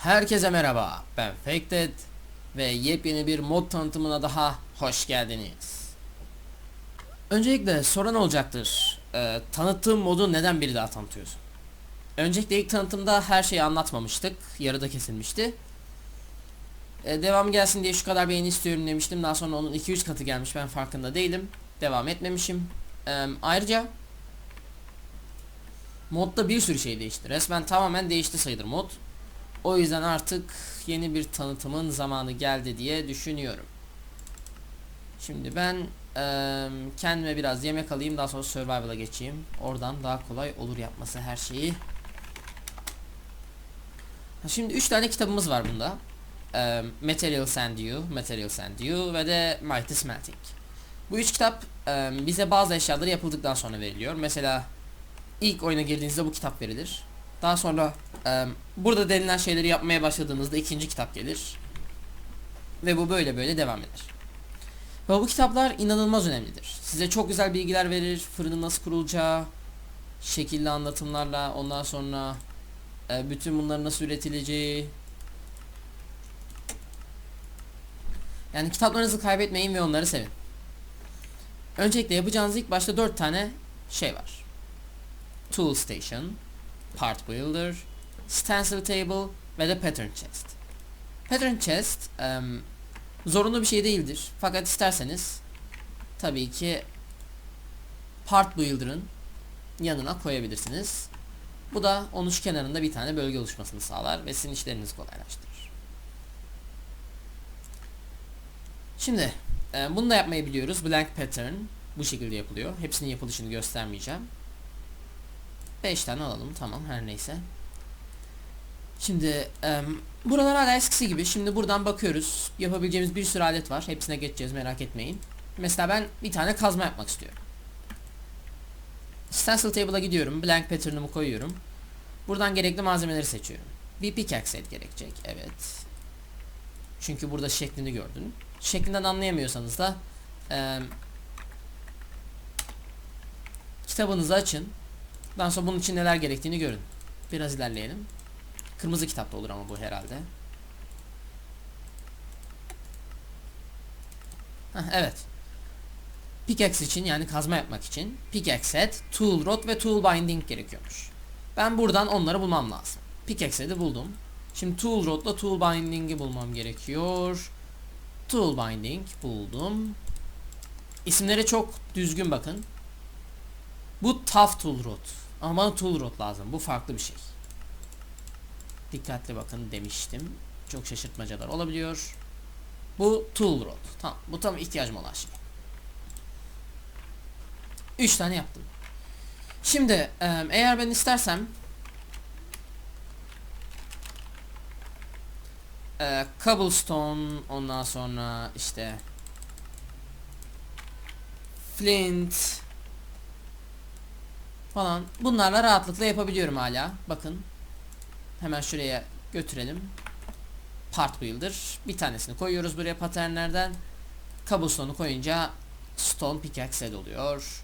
Herkese merhaba, ben Faked ve yepyeni bir mod tanıtımına daha hoş geldiniz. Öncelikle soran olacaktır, e, tanıttığım modu neden biri daha tanıtıyorsun? Öncelikle ilk tanıtımda her şeyi anlatmamıştık, yarıda kesilmişti. E, devam gelsin diye şu kadar beğeni istiyorum demiştim, daha sonra onun 2-3 katı gelmiş ben farkında değilim. Devam etmemişim. E, ayrıca modda bir sürü şey değişti, resmen tamamen değişti sayılır mod. O yüzden artık yeni bir tanıtımın zamanı geldi diye düşünüyorum. Şimdi ben eee, kendime biraz yemek alayım daha sonra survival'a geçeyim. Oradan daha kolay olur yapması her şeyi. Şimdi 3 tane kitabımız var bunda. Eee Material and You, Material and You ve de Mighty Smelting. Bu üç kitap eee, bize bazı eşyaları yapıldıktan sonra veriliyor. Mesela ilk oyuna girdiğinizde bu kitap verilir. Daha sonra e, burada denilen şeyleri yapmaya başladığınızda ikinci kitap gelir. Ve bu böyle böyle devam eder. Ve bu kitaplar inanılmaz önemlidir. Size çok güzel bilgiler verir. Fırının nasıl kurulacağı, şekilli anlatımlarla ondan sonra e, bütün bunların nasıl üretileceği. Yani kitaplarınızı kaybetmeyin ve onları sevin. Öncelikle yapacağınız ilk başta 4 tane şey var. Tool Station, Part Builder, Stencil Table ve de Pattern Chest. Pattern Chest em, zorunlu bir şey değildir. Fakat isterseniz tabii ki Part Builder'ın yanına koyabilirsiniz. Bu da onun şu kenarında bir tane bölge oluşmasını sağlar ve sizin işlerinizi kolaylaştırır. Şimdi e, bunu da yapmayı biliyoruz. Blank Pattern bu şekilde yapılıyor. Hepsinin yapılışını göstermeyeceğim. 5 tane alalım tamam her neyse. Şimdi em, buralar hala eskisi gibi. Şimdi buradan bakıyoruz. Yapabileceğimiz bir sürü alet var. Hepsine geçeceğiz merak etmeyin. Mesela ben bir tane kazma yapmak istiyorum. Stencil Table'a gidiyorum. Blank pattern'ımı koyuyorum. Buradan gerekli malzemeleri seçiyorum. Bir pickaxe set gerekecek. Evet. Çünkü burada şeklini gördün. Şeklinden anlayamıyorsanız da em, kitabınızı açın. Daha sonra bunun için neler gerektiğini görün. Biraz ilerleyelim. Kırmızı kitapta olur ama bu herhalde. Heh, evet. Pickaxe için yani kazma yapmak için pickaxe set, tool rod ve tool binding gerekiyormuş. Ben buradan onları bulmam lazım. Pickaxe'i de buldum. Şimdi tool rod'la tool binding'i bulmam gerekiyor. Tool binding buldum. İsimleri çok düzgün bakın. Bu tough tool rod. Ama tool rod lazım. Bu farklı bir şey. Dikkatli bakın demiştim. Çok şaşırtmacalar olabiliyor. Bu tool rod. Tamam. Bu tam ihtiyacım olan şey. 3 tane yaptım. Şimdi eğer ben istersem e, cobblestone ondan sonra işte flint falan bunlarla rahatlıkla yapabiliyorum hala. Bakın. Hemen şuraya götürelim. Part Builder. Bir tanesini koyuyoruz buraya paternlerden. Cobblestone'u koyunca Stone Pickaxe oluyor.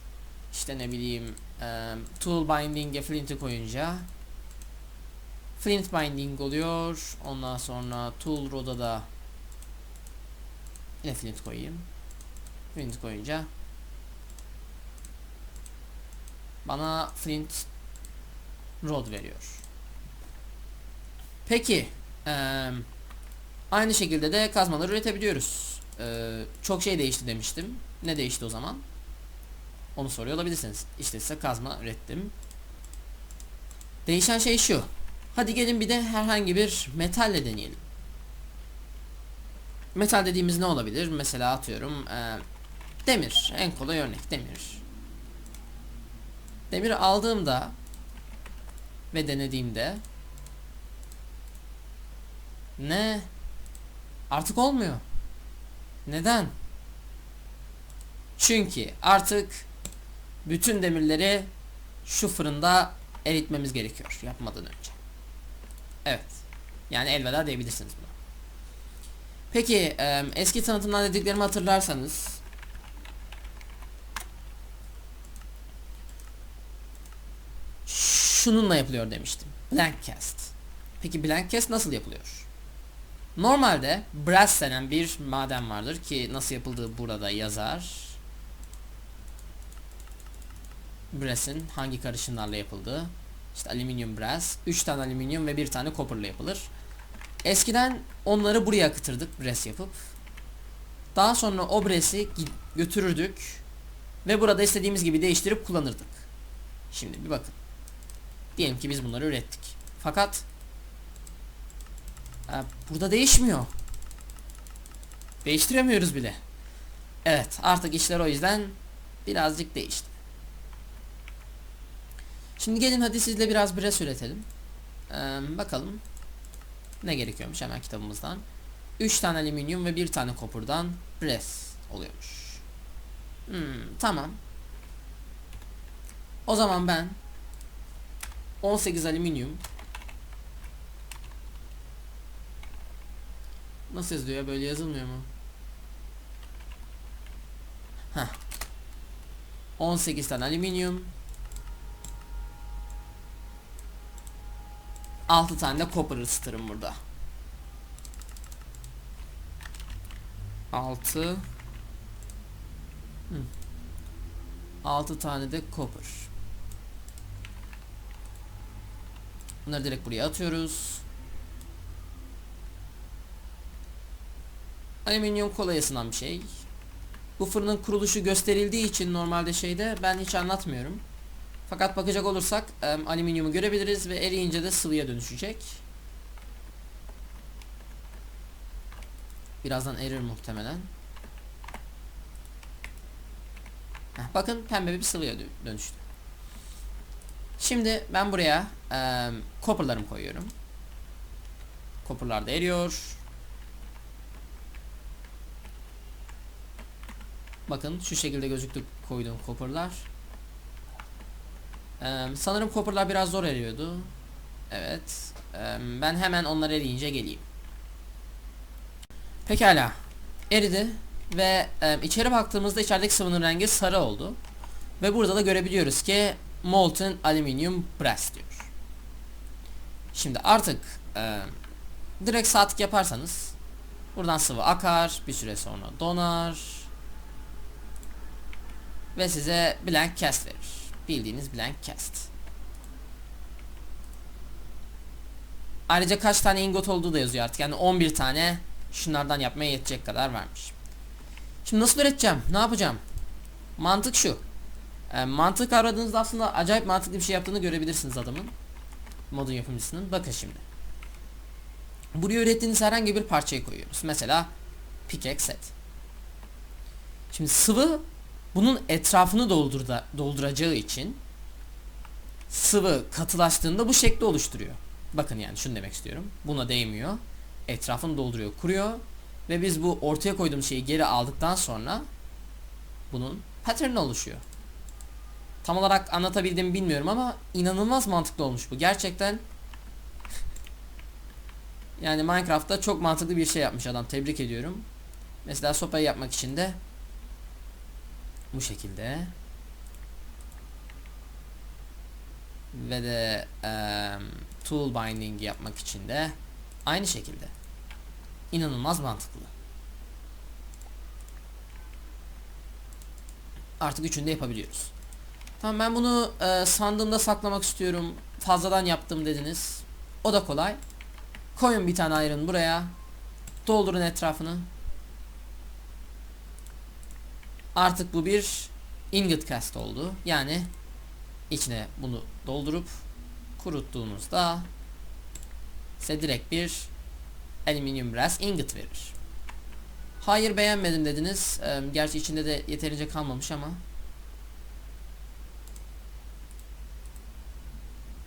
İşte ne bileyim e, Tool Binding'e Flint'i koyunca Flint Binding oluyor. Ondan sonra Tool Rod'a da yine Flint koyayım. Flint koyunca bana flint rod veriyor. Peki eee, aynı şekilde de kazmaları üretebiliyoruz. Eee, çok şey değişti demiştim. Ne değişti o zaman? Onu soruyor olabilirsiniz. İşte size kazma ürettim. Değişen şey şu. Hadi gelin bir de herhangi bir metalle deneyelim. Metal dediğimiz ne olabilir? Mesela atıyorum eee, demir. En kolay örnek demir. Demiri aldığımda ve denediğimde ne artık olmuyor. Neden? Çünkü artık bütün demirleri şu fırında eritmemiz gerekiyor yapmadan önce. Evet. Yani elveda diyebilirsiniz buna. Peki eski tanıtımdan dediklerimi hatırlarsanız şununla yapılıyor demiştim. Blank cast. Peki blank cast nasıl yapılıyor? Normalde brass denen bir maden vardır ki nasıl yapıldığı burada yazar. Brass'in hangi karışımlarla yapıldığı. İşte alüminyum brass, 3 tane alüminyum ve bir tane copper'la yapılır. Eskiden onları buraya akıtırdık brass yapıp. Daha sonra o brass'i götürürdük ve burada istediğimiz gibi değiştirip kullanırdık. Şimdi bir bakın. Diyelim ki biz bunları ürettik. Fakat e, burada değişmiyor. Değiştiremiyoruz bile. Evet artık işler o yüzden birazcık değişti. Şimdi gelin hadi sizle biraz brass üretelim. Ee, bakalım ne gerekiyormuş hemen kitabımızdan. 3 tane alüminyum ve bir tane kopurdan brass oluyormuş. Hmm, tamam. O zaman ben 18 alüminyum Nasıl yazılıyor ya? Böyle yazılmıyor mu? Heh. 18 tane alüminyum 6 tane de copper ısıtırım burada. 6 6 tane de copper. Bunları direkt buraya atıyoruz. Alüminyum kolay ısınan bir şey. Bu fırının kuruluşu gösterildiği için normalde şeyde ben hiç anlatmıyorum. Fakat bakacak olursak e, alüminyumu görebiliriz ve eriyince de sıvıya dönüşecek. Birazdan erir muhtemelen. Heh, bakın pembe bir sıvıya dönüştü. Şimdi ben buraya e, copper'larımı koyuyorum. Copper'lar da eriyor. Bakın şu şekilde gözüktü koyduğum copper'lar. Ee, sanırım copper'lar biraz zor eriyordu. Evet. Ee, ben hemen onlar eriyince geleyim. Pekala. Eridi. Ve e, içeri baktığımızda içerideki sıvının rengi sarı oldu. Ve burada da görebiliyoruz ki Molten Aluminium Brass diyor. Şimdi artık e, direkt saatlik yaparsanız buradan sıvı akar. Bir süre sonra donar. Ve size blank cast verir. Bildiğiniz blank cast. Ayrıca kaç tane ingot olduğu da yazıyor artık. Yani 11 tane şunlardan yapmaya yetecek kadar vermiş. Şimdi nasıl üreteceğim? Ne yapacağım? Mantık şu. E, mantık aradığınızda aslında acayip mantıklı bir şey yaptığını görebilirsiniz adamın. Modun yapımcısının. Bakın şimdi. Buraya ürettiğiniz herhangi bir parçayı koyuyoruz. Mesela pickaxe set. Şimdi sıvı bunun etrafını doldurda, dolduracağı için sıvı katılaştığında bu şekli oluşturuyor. Bakın yani şunu demek istiyorum. Buna değmiyor. Etrafını dolduruyor, kuruyor. Ve biz bu ortaya koyduğum şeyi geri aldıktan sonra bunun pattern'ı oluşuyor. Tam olarak anlatabildiğimi bilmiyorum ama inanılmaz mantıklı olmuş bu. Gerçekten yani Minecraft'ta çok mantıklı bir şey yapmış adam. Tebrik ediyorum. Mesela sopayı yapmak için de bu şekilde ve de um, tool binding yapmak için de aynı şekilde inanılmaz mantıklı artık üçünü de yapabiliyoruz tamam ben bunu e, sandığımda saklamak istiyorum fazladan yaptım dediniz o da kolay koyun bir tane iron buraya doldurun etrafını Artık bu bir ingot cast oldu. Yani içine bunu doldurup kuruttuğunuzda size direkt bir alüminyum brass ingot verir. Hayır beğenmedim dediniz. Gerçi içinde de yeterince kalmamış ama.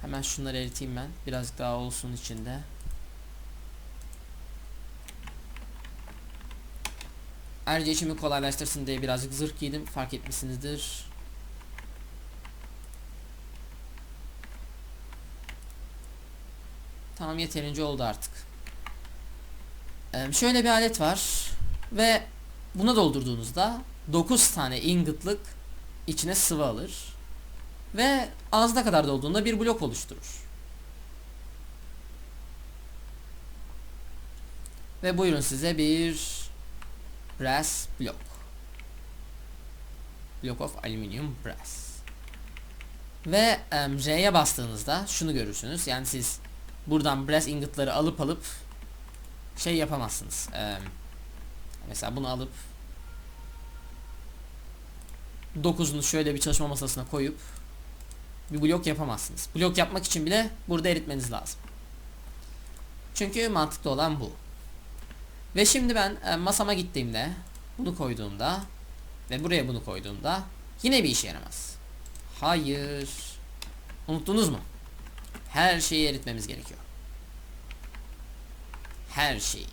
Hemen şunları eriteyim ben. Birazcık daha olsun içinde. Ayrıca işimi kolaylaştırsın diye birazcık zırh giydim. Fark etmişsinizdir. Tamam yeterince oldu artık. Ee, şöyle bir alet var. Ve buna doldurduğunuzda 9 tane ingot'lık içine sıvı alır. Ve ağzına kadar dolduğunda bir blok oluşturur. Ve buyurun size bir brass block. Block of aluminium brass. Ve em, R'ye bastığınızda şunu görürsünüz. Yani siz buradan brass ingotları alıp alıp şey yapamazsınız. Mesela bunu alıp 9'unu şöyle bir çalışma masasına koyup bir blok yapamazsınız. Blok yapmak için bile burada eritmeniz lazım. Çünkü mantıklı olan bu. Ve şimdi ben e, masama gittiğimde bunu koyduğumda ve buraya bunu koyduğumda yine bir işe yaramaz. Hayır. Unuttunuz mu? Her şeyi eritmemiz gerekiyor. Her şeyi.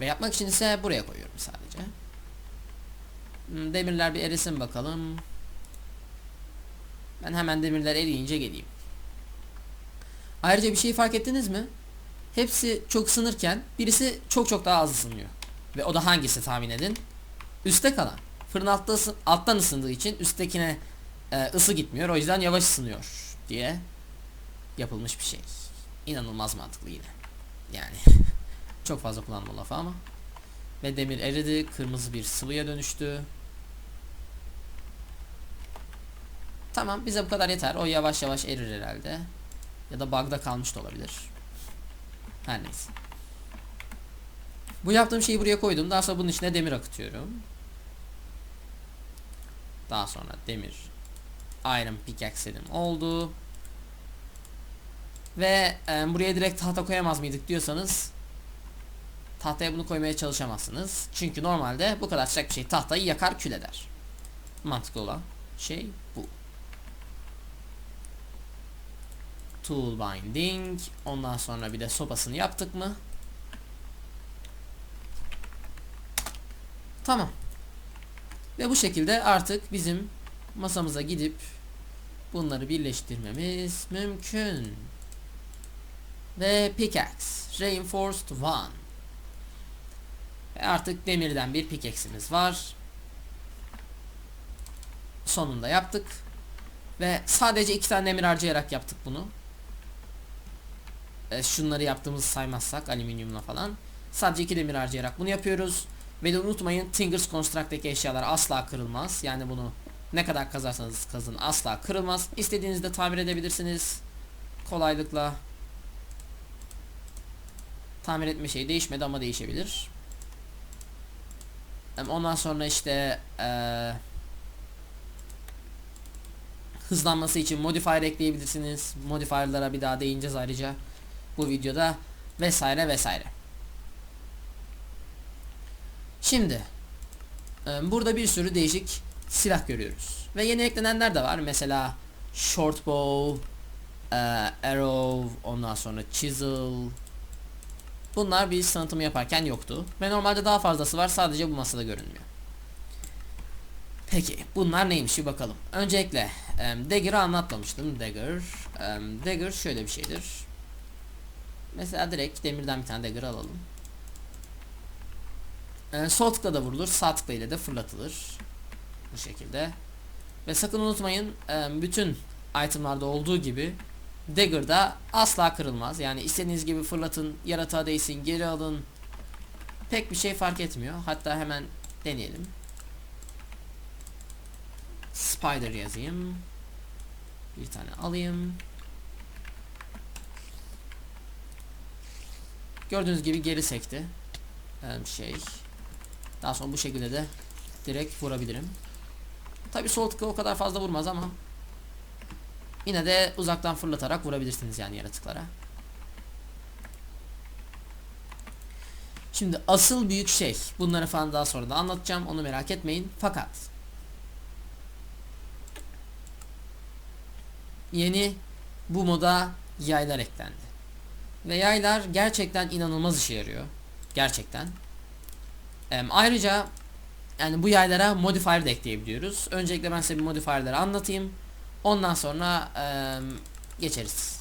Ve yapmak için ise buraya koyuyorum sadece. Hmm, Demirler bir erisin bakalım. Ben hemen demirler eriyince geleyim. Ayrıca bir şey fark ettiniz mi? Hepsi çok ısınırken birisi çok çok daha az ısınıyor. Ve o da hangisi tahmin edin? Üste kalan. Fırın altta ısı- alttan ısındığı için üsttekine e, ısı gitmiyor. O yüzden yavaş ısınıyor diye yapılmış bir şey. İnanılmaz mantıklı yine. Yani çok fazla kullanma lafı ama. Ve demir eridi. Kırmızı bir sıvıya dönüştü. Tamam bize bu kadar yeter. O yavaş yavaş erir herhalde. Ya da bug'da kalmış da olabilir. Her neyse. Bu yaptığım şeyi buraya koydum. Daha sonra bunun içine demir akıtıyorum. Daha sonra demir Iron pickaxe'im oldu. Ve e, buraya direkt tahta koyamaz mıydık diyorsanız tahtaya bunu koymaya çalışamazsınız. Çünkü normalde bu kadar sıcak bir şey tahtayı yakar kül eder. Mantıklı olan şey bu. Tool binding. Ondan sonra bir de sopasını yaptık mı? Tamam. Ve bu şekilde artık bizim masamıza gidip bunları birleştirmemiz mümkün. Ve pickaxe reinforced one. Ve artık demirden bir pickaxe'imiz var. Sonunda yaptık. Ve sadece iki tane demir harcayarak yaptık bunu. E, şunları yaptığımızı saymazsak alüminyumla falan. Sadece iki demir harcayarak bunu yapıyoruz. Ve de unutmayın Tingers Construct'taki eşyalar asla kırılmaz. Yani bunu ne kadar kazarsanız kazın asla kırılmaz. İstediğinizde tamir edebilirsiniz. Kolaylıkla. Tamir etme şeyi değişmedi ama değişebilir. Em, Ondan sonra işte eee hızlanması için modifier ekleyebilirsiniz. Modifier'lara bir daha değineceğiz ayrıca bu videoda vesaire vesaire. Şimdi e, burada bir sürü değişik silah görüyoruz. Ve yeni eklenenler de var. Mesela short bow, e, arrow, ondan sonra chisel. Bunlar biz tanıtımı yaparken yoktu. Ve normalde daha fazlası var sadece bu masada görünmüyor. Peki bunlar neymiş bir bakalım. Öncelikle e, Dagger'ı anlatmamıştım. Dagger. E, Dagger şöyle bir şeydir. Mesela direkt demirden bir tane Dagger alalım. E, sol tıkla da vurulur. Sağ tıkla ile de fırlatılır. Bu şekilde. Ve sakın unutmayın e, bütün itemlarda olduğu gibi Dagger'da asla kırılmaz. Yani istediğiniz gibi fırlatın, yaratığa değsin, geri alın. Pek bir şey fark etmiyor. Hatta hemen deneyelim. Spider yazayım. Bir tane alayım. Gördüğünüz gibi geri sekti. Ee, şey. Daha sonra bu şekilde de direkt vurabilirim. Tabi sol tıkla o kadar fazla vurmaz ama yine de uzaktan fırlatarak vurabilirsiniz yani yaratıklara. Şimdi asıl büyük şey bunları falan daha sonra da anlatacağım onu merak etmeyin fakat yeni bu moda yaylar eklendi. Ve yaylar gerçekten inanılmaz işe yarıyor. Gerçekten. Em, ayrıca yani bu yaylara modifier de ekleyebiliyoruz. Öncelikle ben size bir modifierleri anlatayım. Ondan sonra em, geçeriz.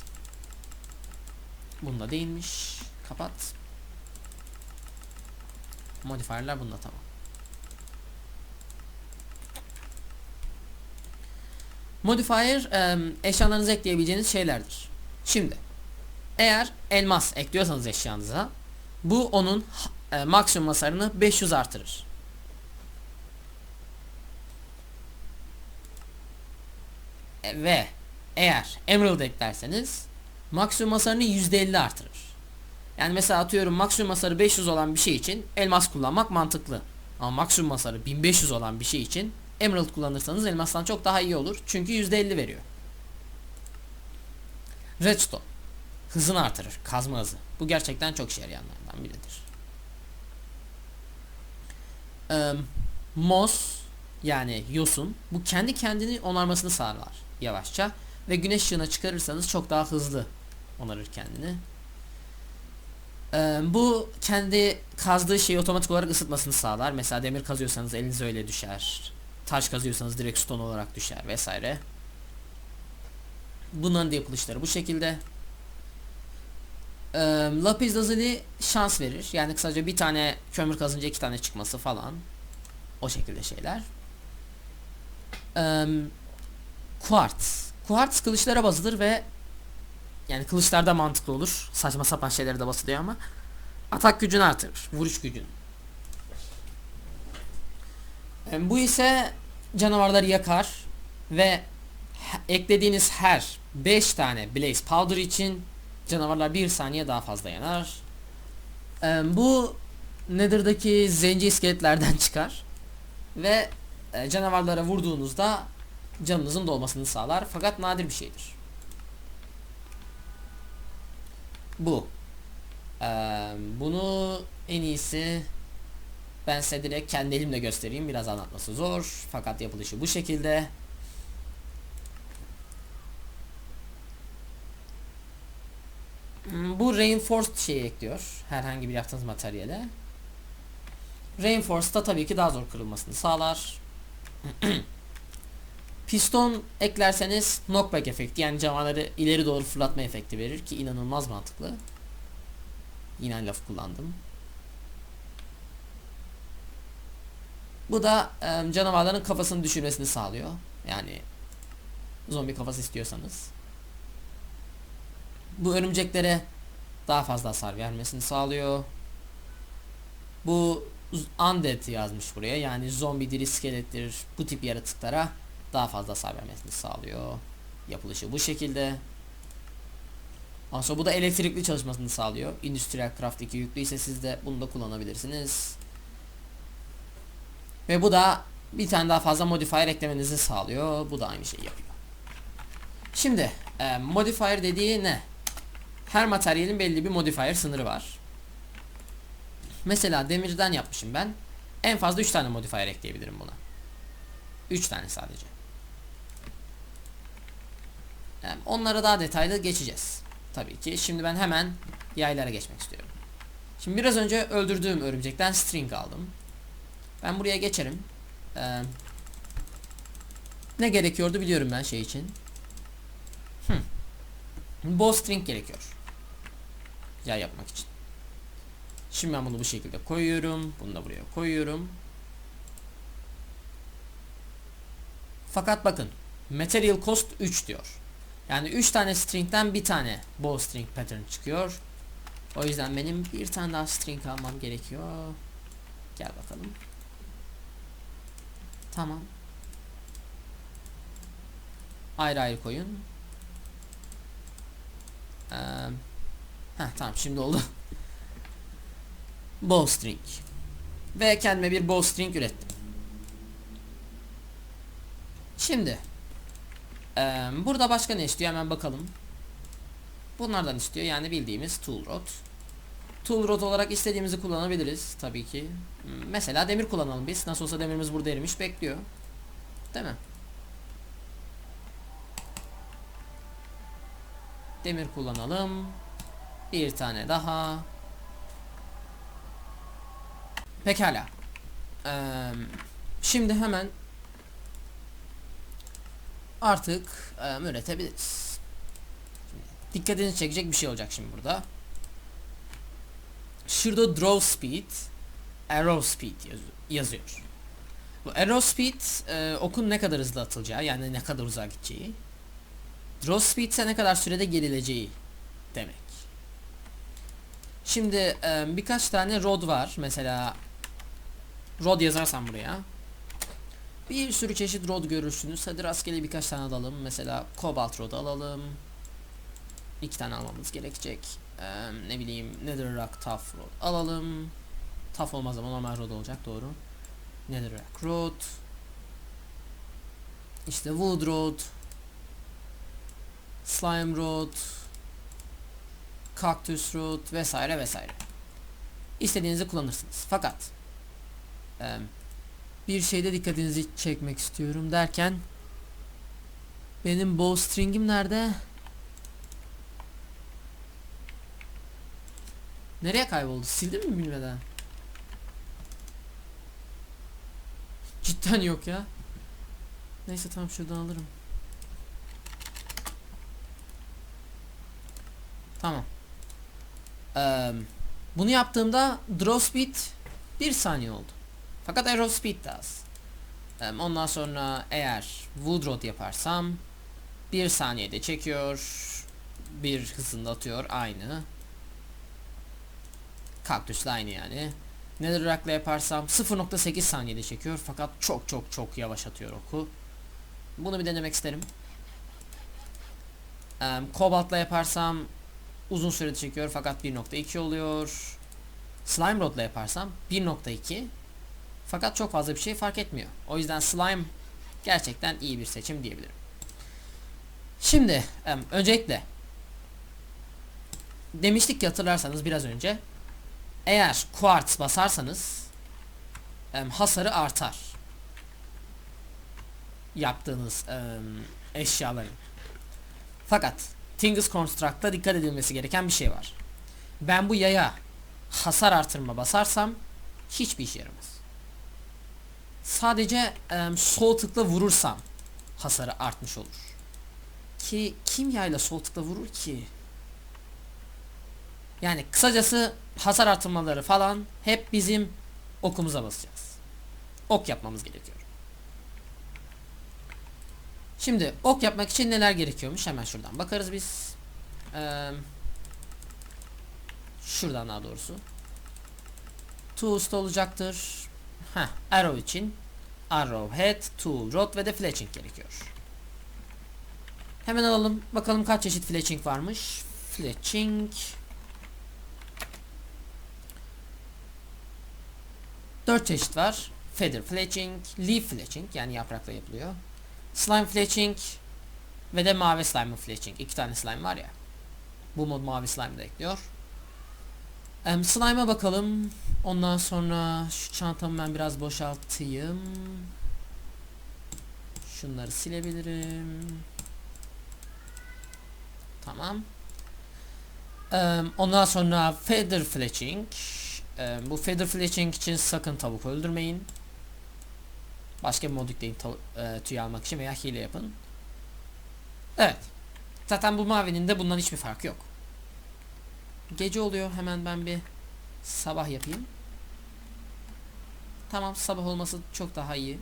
Bunda değilmiş. Kapat. Modifierler bunda tamam. Modifier em, eşyalarınıza ekleyebileceğiniz şeylerdir. Şimdi Eğer elmas ekliyorsanız eşyanıza bu onun e, maksimum hasarını 500 artırır. E, ve eğer emerald eklerseniz maksimum hasarını %50 artırır. Yani mesela atıyorum maksimum hasarı 500 olan bir şey için elmas kullanmak mantıklı. Ama maksimum hasarı 1500 olan bir şey için emerald kullanırsanız elmastan çok daha iyi olur. Çünkü %50 veriyor. Redstone hızını artırır. Kazma hızı. Bu gerçekten çok işe yarayanlardan biridir. Ee, Moss yani yosun bu kendi kendini onarmasını sağlar yavaşça ve güneş ışığına çıkarırsanız çok daha hızlı onarır kendini. Ee, bu kendi kazdığı şeyi otomatik olarak ısıtmasını sağlar. Mesela demir kazıyorsanız eliniz öyle düşer. Taş kazıyorsanız direkt stone olarak düşer vesaire. Bunların da yapılışları bu şekilde. Ee, lapis lazuli şans verir. Yani kısaca bir tane kömür kazınca iki tane çıkması falan. O şekilde şeyler. Ee, quartz. Quartz kılıçlara basılır ve yani kılıçlarda mantıklı olur. Saçma sapan şeylere de basılıyor ama atak gücünü artırır. Vuruş gücünü. Ee, bu ise canavarları yakar ve eklediğiniz her 5 tane blaze powder için canavarlar 1 saniye daha fazla yanar. Ee, bu Nether'daki zenci iskeletlerden çıkar ve e, canavarlara vurduğunuzda canınızın dolmasını sağlar fakat nadir bir şeydir. Bu. Ee, bunu en iyisi ben size direkt kendi elimle göstereyim. Biraz anlatması zor fakat yapılışı bu şekilde. Bu reinforced şeyi ekliyor. Herhangi bir yaptığınız materyale. Reinforced da tabii ki daha zor kırılmasını sağlar. Piston eklerseniz knockback efekti yani canavarları ileri doğru fırlatma efekti verir ki inanılmaz mantıklı. Yine laf kullandım. Bu da e, canavarların kafasını düşürmesini sağlıyor. Yani zombi kafası istiyorsanız. Bu örümceklere daha fazla hasar vermesini sağlıyor. Bu undead yazmış buraya. Yani zombi diri iskelettir bu tip yaratıklara daha fazla hasar vermesini sağlıyor. Yapılışı bu şekilde. Ondan bu da elektrikli çalışmasını sağlıyor. Industrial Craft 2 yüklü ise siz de bunu da kullanabilirsiniz. Ve bu da bir tane daha fazla modifier eklemenizi sağlıyor. Bu da aynı şeyi yapıyor. Şimdi modifier dediği ne? Her materyalin belli bir modifier sınırı var. Mesela demirden yapmışım ben. En fazla 3 tane modifier ekleyebilirim buna. 3 tane sadece. Yani onlara daha detaylı geçeceğiz. Tabii ki. Şimdi ben hemen yaylara geçmek istiyorum. Şimdi biraz önce öldürdüğüm örümcekten string aldım. Ben buraya geçerim. Ee, ne gerekiyordu biliyorum ben şey için. Hmm. Bowstring gerekiyor. Yay yapmak için. Şimdi ben bunu bu şekilde koyuyorum. Bunu da buraya koyuyorum. Fakat bakın. Material cost 3 diyor. Yani 3 tane string'den bir tane bowstring pattern çıkıyor. O yüzden benim bir tane daha string almam gerekiyor. Gel bakalım. Tamam. Ayrı ayrı koyun. Ee, heh, tamam şimdi oldu. bowstring. Ve kendime bir bowstring ürettim. Şimdi ee, burada başka ne istiyor hemen bakalım. Bunlardan istiyor yani bildiğimiz tool rod. Tool rod olarak istediğimizi kullanabiliriz tabii ki. Mesela demir kullanalım biz. Nasıl olsa demirimiz burada erimiş bekliyor. Değil mi? Demir kullanalım. Bir tane daha. Pekala. Ee, şimdi hemen artık e, üretebiliriz. Dikkatinizi çekecek bir şey olacak şimdi burada. Şurada draw speed, arrow speed yaz yazıyor. Bu arrow speed e, okun ne kadar hızlı atılacağı yani ne kadar uzağa gideceği. Draw speed ise ne kadar sürede gerileceği demek. Şimdi e, birkaç tane rod var. Mesela rod yazarsam buraya. Bir sürü çeşit rod görürsünüz. Hadi rastgele birkaç tane alalım. Mesela kobalt rod alalım. İki tane almamız gerekecek. E, ne bileyim netherrack tough rod alalım. Tough olmaz ama normal rod olacak doğru. Netherrack rod. İşte wood rod. Slime rod. Cactus rod vesaire vesaire. İstediğinizi kullanırsınız. Fakat e, bir şeyde dikkatinizi çekmek istiyorum derken benim bowstring'im nerede? Nereye kayboldu? Sildim mi bilmeden? Cidden yok ya. Neyse tamam şuradan alırım. Tamam. Eee, bunu yaptığımda draw speed 1 saniye oldu. Fakat arrow speed de az. Eee, ondan sonra eğer wood rod yaparsam 1 saniyede çekiyor. Bir hızında atıyor aynı. Kaktüsle aynı yani. Netherrack'la yaparsam 0.8 saniyede çekiyor fakat çok çok çok yavaş atıyor oku. Bunu bir denemek isterim. Cobalt'la yaparsam uzun sürede çekiyor fakat 1.2 oluyor. Slime Rod'la yaparsam 1.2 fakat çok fazla bir şey fark etmiyor. O yüzden slime gerçekten iyi bir seçim diyebilirim. Şimdi öncelikle demiştik ki hatırlarsanız biraz önce eğer quartz basarsanız hasarı artar. Yaptığınız eşyaların. Fakat Tingus Construct'ta dikkat edilmesi gereken bir şey var. Ben bu yaya hasar artırma basarsam hiçbir işe yaramaz. Sadece em, sol tıkla vurursam hasarı artmış olur. Ki kim yayla sol tıkla vurur ki? Yani kısacası hasar artırmaları falan hep bizim okumuza basacağız. Ok yapmamız gerekiyor. Şimdi ok yapmak için neler gerekiyormuş hemen şuradan bakarız biz. Ee, şuradan daha doğrusu. Tools'ta olacaktır. Heh, arrow için arrowhead, tool, rod ve de fletching gerekiyor. Hemen alalım. Bakalım kaç çeşit fletching varmış. Fletching 4 çeşit var. Feather fletching, leaf fletching yani yaprakla yapılıyor. Slime fletching ve de mavi slime fletching. İki tane slime var ya. Bu mod mavi slime de ekliyor. Um, slime'a bakalım. Ondan sonra şu çantamı ben biraz boşaltayım. Şunları silebilirim. Tamam. Um, ondan sonra feather fletching. Um, bu feather fletching için sakın tavuk öldürmeyin. Başka bir mod yükleyin e, tüy almak için veya hile yapın. Evet. Zaten bu mavinin de bundan hiçbir farkı yok. Gece oluyor. Hemen ben bir sabah yapayım. Tamam sabah olması çok daha iyi.